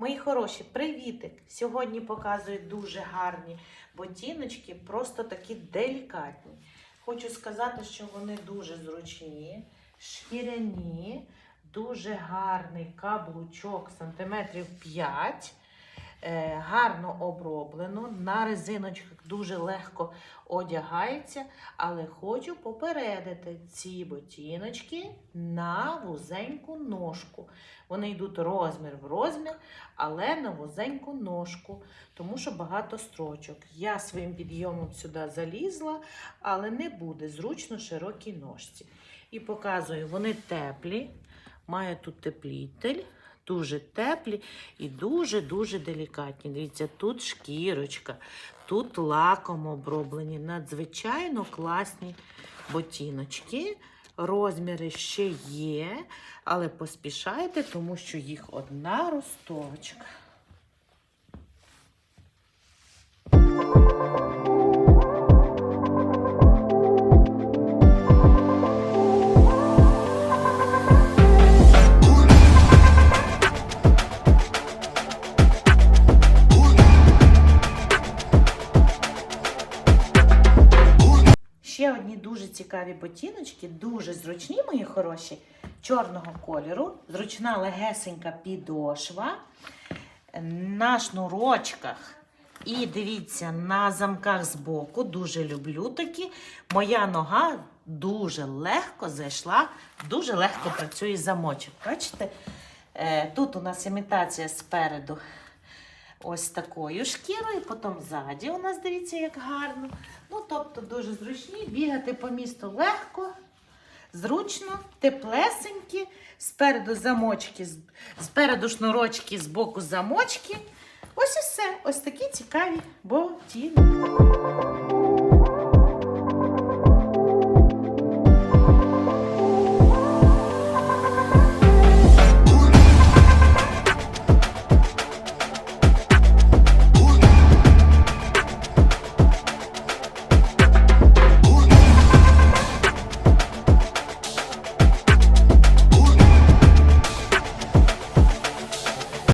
Мої хороші, привітик! Сьогодні показую дуже гарні ботиночки, просто такі делікатні. Хочу сказати, що вони дуже зручні, шкіряні, дуже гарний каблучок сантиметрів 5. Е, гарно оброблено, на резиночках дуже легко одягається, але хочу попередити ці ботиночки на вузеньку ножку. Вони йдуть розмір в розмір, але на вузеньку ножку, тому що багато строчок. Я своїм підйомом сюди залізла, але не буде зручно широкій ножці. І показую, вони теплі, має тут теплітель. Дуже теплі і дуже-дуже делікатні. Дивіться, тут шкірочка, тут лаком оброблені. Надзвичайно класні ботіночки. Розміри ще є, але поспішайте, тому що їх одна ростовочка. Одні дуже цікаві ботиночки, дуже зручні, мої хороші, чорного кольору, зручна легесенька підошва на шнурочках. І дивіться, на замках збоку, дуже люблю такі. Моя нога дуже легко зайшла, дуже легко працює замочок. Бачите? Е, Тут у нас імітація спереду ось такою шкірою, потім ззаді у нас дивіться, як гарно. Ну, тобто дуже зручні, бігати по місту легко, зручно, теплесенькі, спереду замочки, спереду шнурочки, збоку замочки. Ось і все. Ось такі цікаві ботинки.